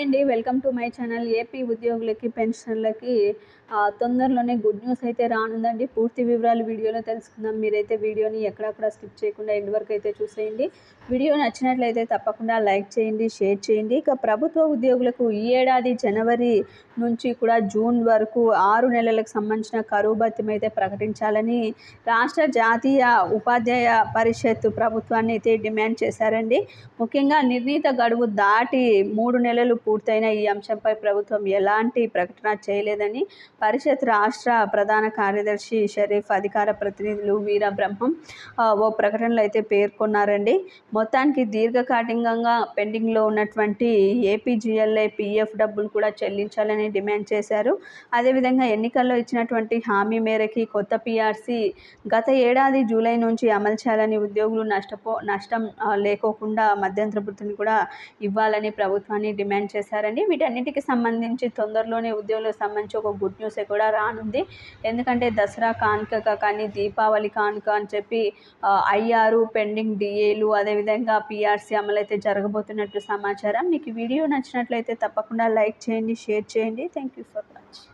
అండి welcome to my channel. AP ఉద్యోగులకి పెన్షన్లకి తొందరలోనే గుడ్ న్యూస్ అయితే రానుందండి. పూర్తి వివరాలు వీడియోలో తెలుసుకుందాం. మీరైతే వీడియోని ఎక్కడక్కడ స్కిప్ చేయకుండా ఎండ్ వరకు అయితే చూసేయండి. వీడియో నచ్చినట్లయితే తప్పకుండా లైక్ చేయండి షేర్ చేయండి. ఇక ప్రభుత్వ ఉద్యోగులకు ఈ ఏడాది జనవరి నుంచి కూడా జూన్ వరకు ఆరు నెలలకు సంబంధించిన కరువు భత్యం అయితే ప్రకటించాలని రాష్ట్ర జాతీయ ఉపాధ్యాయ పరిషత్ ప్రభుత్వాన్ని అయితే డిమాండ్ చేశారండి. ముఖ్యంగా నిర్ణీత గడువు దాటి మూడు నెలలు పూర్తయిన ఈ అంశంపై ప్రభుత్వం ఎలాంటి ప్రకటన చేయలేదని పరిషత్ రాష్ట్ర ప్రధాన కార్యదర్శి షరీఫ్ అధికార ప్రతినిధులు వీర బ్రహ్మం ఓ ప్రకటనలో అయితే పేర్కొన్నారండి. మొత్తానికి దీర్ఘకాలికంగా పెండింగ్లో ఉన్నటువంటి ఏపీజీఎల్ఐ పిఎఫ్ డబ్బులు కూడా చెల్లించాలని డిమాండ్ చేశారు. అదేవిధంగా ఎన్నికల్లో ఇచ్చినటువంటి హామీ మేరకి కొత్త పిఆర్సీ గత ఏడాది జూలై నుంచి అమలు చేయాలని ఉద్యోగులు నష్టపో నష్టం లేకోకుండా మధ్యంతర వృత్తిని కూడా ఇవ్వాలని ప్రభుత్వాన్ని డిమాండ్ చేశారండి. వీటన్నిటికి సంబంధించి తొందరలోనే ఉద్యోగులకు సంబంధించి ఒక గుడ్ న్యూస్ కూడా రానుంది. ఎందుకంటే దసరా కానుక కానీ దీపావళి కానుక అని చెప్పి ఐఆర్ పెండింగ్ డిఏలు అదేవిధంగా పిఆర్సీ అమలు అయితే జరగబోతున్నట్లు సమాచారం. మీకు వీడియో నచ్చినట్లయితే తప్పకుండా లైక్ చేయండి షేర్ చేయండి. Thank you for watching